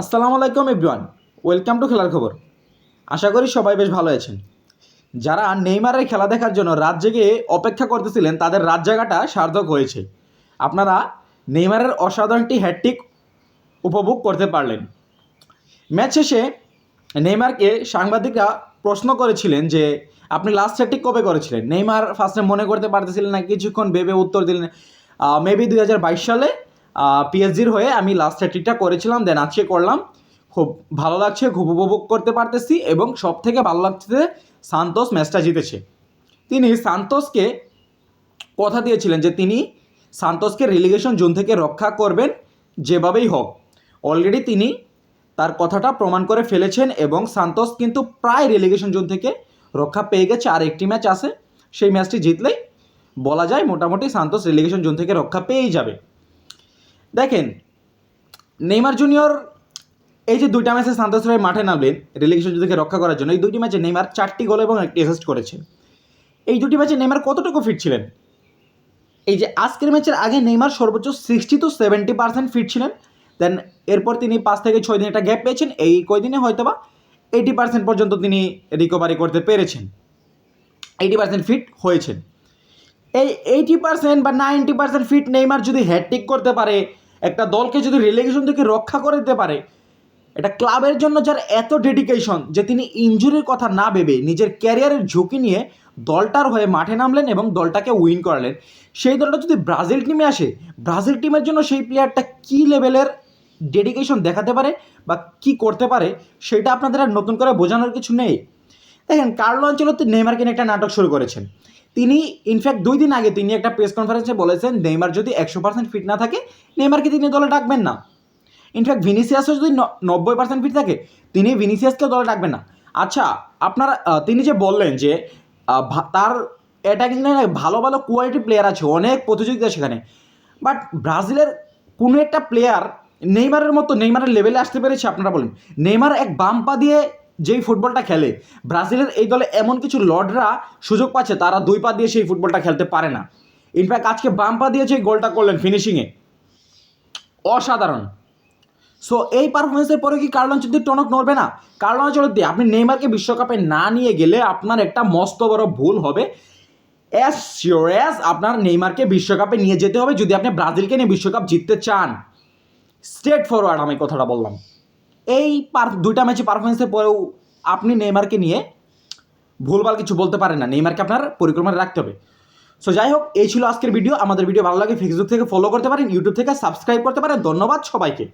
আসসালামু আলাইকুম everyone. Welcome to খেলার খবর। আশা করি সবাই বেশ ভালো আছেন। যারা নেইমারের খেলা দেখার জন্য রাত জেগে অপেক্ষা করতেছিলেন, তাদের রাত জায়গাটা সার্থক হয়েছে। আপনারা নেইমারের অসাধারণটি হ্যাটটিক উপভোগ করতে পারলেন। ম্যাচ শেষে নেইমারকে সাংবাদিকরা প্রশ্ন করেছিলেন যে, আপনি লাস্ট হ্যাটটিক কবে করেছিলেন? নেইমার ফার্স্টে মনে করতে পারতেছিলেন না, কিছুক্ষণ ভেবে উত্তর দিলেন মেবি দুই হাজার বাইশ সালে। পিএসজির হয়ে আমি লাস্ট হ্যাট্রিকটা করেছিলাম দেন আজকে করলাম। খুব ভালো লাগছে, খুব উপভোগ করতে পারতেছি এবং সব থেকে ভালো লাগছে সান্তোস ম্যাচটা জিতেছে। তিনি সান্তোসকে কথা দিয়েছিলেন যে তিনি সান্তোসকে রিলিগেশন জোন থেকে রক্ষা করবেন, যেভাবেই হোক। অলরেডি তিনি তার কথাটা প্রমাণ করে ফেলেছেন এবং সান্তোস কিন্তু প্রায় রিলিগেশন জোন থেকে রক্ষা পেয়ে গেছে, আর একটি ম্যাচ আছে। সেই ম্যাচটি জিতলেই বলা যায় মোটামুটি সান্তোস রিলিগেশন জোন থেকে রক্ষা পেয়েই যাবে। দেখেন, নেইমার জুনিয়র এই যে দুইটা ম্যাচে সান্তোস ভাই মাঠে নামলেন রিলিগেশন থেকে রক্ষা করার জন্য, এই দুটি ম্যাচে নেইমার চারটি গোল এবং একটি অ্যাসিস্ট করেছেন। এই দুটি ম্যাচে নেইমার কতটুকু ফিট ছিলেন? এই যে আজকের ম্যাচের আগে নেইমার সর্বোচ্চ sixty to seventy percent fit ছিলেন দেন এরপর তিনি পাঁচ থেকে ছয় দিন একটা গ্যাপ পেয়েছেন, এই কয়দিনে হয়তো বা এইটি পার্সেন্ট পর্যন্ত তিনি রিকভারি করতে পেরেছেন। এইটি পার্সেন্ট ফিট হয়েছেন। এই এইটি পার্সেন্ট বা নাইনটি পার্সেন্ট ফিট নেইমার যদি হ্যাট্রিক করতে পারে একটা দলকে যদি রিলেগেশন থেকে রক্ষা করে দিতে পারে এটা ক্লাবের জন্য যার এত ডেডিকেশন যে তিনি ইঞ্জুরির কথা না ভেবে নিজের ক্যারিয়ারের ঝুঁকি নিয়ে দলটার হয়ে মাঠে নামলেন এবং দলটাকে উইন করালেন। সেই দলটা যদি ব্রাজিল টিমে আসে, ব্রাজিল টিমের জন্য সেই প্লেয়ারটা কী লেভেলের ডেডিকেশন দেখাতে পারে বা কি করতে পারে, সেটা আপনাদের আর নতুন করে বোঝানোর কিছু নেই। দেখেন, কার্লো অঞ্চলতে নেইমারকে নিয়ে একটা নাটক শুরু করেছেন। তিনি ইনফ্যাক্ট দুই দিন আগে তিনি একটা প্রেস কনফারেন্সে বলেছেন, নেইমার যদি একশো পার্সেন্ট ফিট না থাকে, নেইমারকে তিনি দলে ডাকবেন না। ইনফ্যাক্ট ভিনিসিয়াসও যদি নব্বই পার্সেন্ট ফিট থাকে, তিনি ভিনিসিয়াসকেও দলে ডাকবেন না। আচ্ছা আপনারা তিনি যে বললেন যে তার অ্যাটাকিং ভালো ভালো কোয়ালিটি প্লেয়ার আছে, অনেক প্রতিযোগিতা সেখানে বাট ব্রাজিলের কোনো একটা প্লেয়ার নেইমারের মতো, নেইমারের লেভেলে আসতে পেরেছে, আপনারা বলেন। নেইমার এক বাম্পা দিয়ে যেই ফুটবলটা খেলে, ব্রাজিলের এই দলে এমন কিছু লর্ডরা সুযোগ পাচ্ছে, তারা দুই পা দিয়ে সেই ফুটবলটা খেলতে পারে না। ইনফ্যাক্ট আজকে বাম পা দিয়ে যে গোলটা করলেন ফিনিশিংয়ে অসাধারণ। সো এই পারফরমেন্সের পরে কি কার্ল আঞ্চলতি টনক নড়বে না? কার্ল আঞ্চলতি আপনি নেইমারকে বিশ্বকাপে না নিয়ে গেলে আপনার একটা মস্ত বড় ভুল হবে। অ্যাজ শিওর অ্যাজ আপনার নেইমারকে বিশ্বকাপে নিয়ে যেতে হবে, যদি আপনি ব্রাজিলকে নিয়ে বিশ্বকাপ জিততে চান। স্ট্রেট ফরওয়ার্ড আমি কথাটা বললাম। এই পার, দুইটা ম্যাচে পারফরমেন্সের পরেও আপনি নেইমারকে নিয়ে ভুলভাল কিছু বলতে পারেন না। নেইমারকে আপনার পরিক্রমায় রাখতে হবে। সো যাই হোক, এই ছিল আজকের ভিডিও আমাদের ভিডিও ভালো লাগে ফেসবুক থেকে ফলো করতে পারেন ইউটিউব থেকে সাবস্ক্রাইব করতে পারেন। ধন্যবাদ সবাইকে।